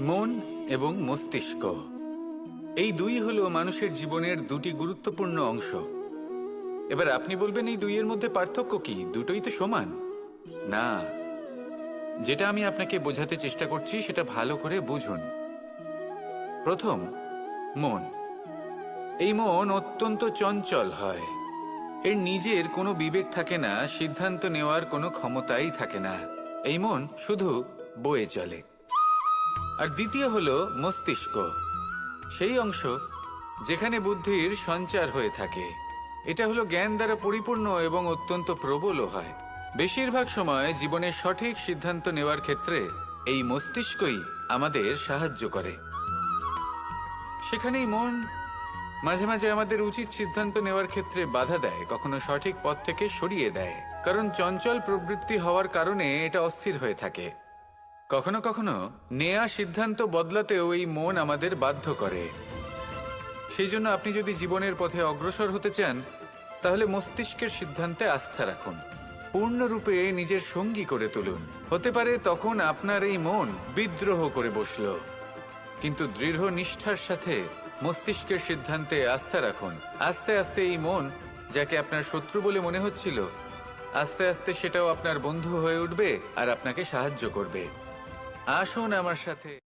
মন এবং মস্তিষ্ক। এই দুই হলো মানুষের জীবনের দুটি গুরুত্বপূর্ণ অংশ। এবার আপনি বলবেন এই দুইয়ের মধ্যে পার্থক্য কি? দুটোই তো সমান। না। যেটা আমি আপনাকে বোঝাতে চেষ্টা করছি, সেটা ভালো করে বুঝুন। প্রথম, মন। এই মন অত্যন্ত চঞ্চল হয়। এর নিজের কোনো বিবেক থাকে না, সিদ্ধান্ত নেওয়ার কোনো ক্ষমতাই থাকে না। এই মন শুধু বয়ে চলে। আর দ্বিতীয় হলো মস্তিষ্ক। সেই অংশ যেখানে বুদ্ধির সঞ্চার হয়ে থাকে। এটা হলো জ্ঞান দ্বারা পরিপূর্ণ এবং অত্যন্ত প্রবলও হয়। বেশিরভাগ সময় জীবনের সঠিক সিদ্ধান্ত নেওয়ার ক্ষেত্রে এই মস্তিষ্কই আমাদের সাহায্য করে। সেখানেই মন মাঝে মাঝে আমাদের উচিত সিদ্ধান্ত নেওয়ার ক্ষেত্রে বাধা দেয়, কখনো সঠিক পথ থেকে সরিয়ে দেয়। কারণ চঞ্চল প্রবৃত্তি হওয়ার কারণে এটা অস্থির হয়ে থাকে। কখনো কখনো নেয়া সিদ্ধান্ত বদলাতেও এই মন আমাদের বাধ্য করে। সেই জন্য আপনি যদি জীবনের পথে অগ্রসর হতে চান, তাহলে মস্তিষ্কের সিদ্ধান্তে আস্থা রাখুন। পূর্ণরূপে নিজের সঙ্গী করে তুলুন। হতে পারে তখন আপনার এই মন বিদ্রোহ করে বসল। কিন্তু দৃঢ় নিষ্ঠার সাথে মস্তিষ্কের সিদ্ধান্তে আস্থা রাখুন। আস্তে আস্তে এই মন, যাকে আপনার শত্রু বলে মনে হচ্ছিল, আস্তে আস্তে সেটাও আপনার বন্ধু হয়ে উঠবে আর আপনাকে সাহায্য করবে। আসুন আমার সাথে।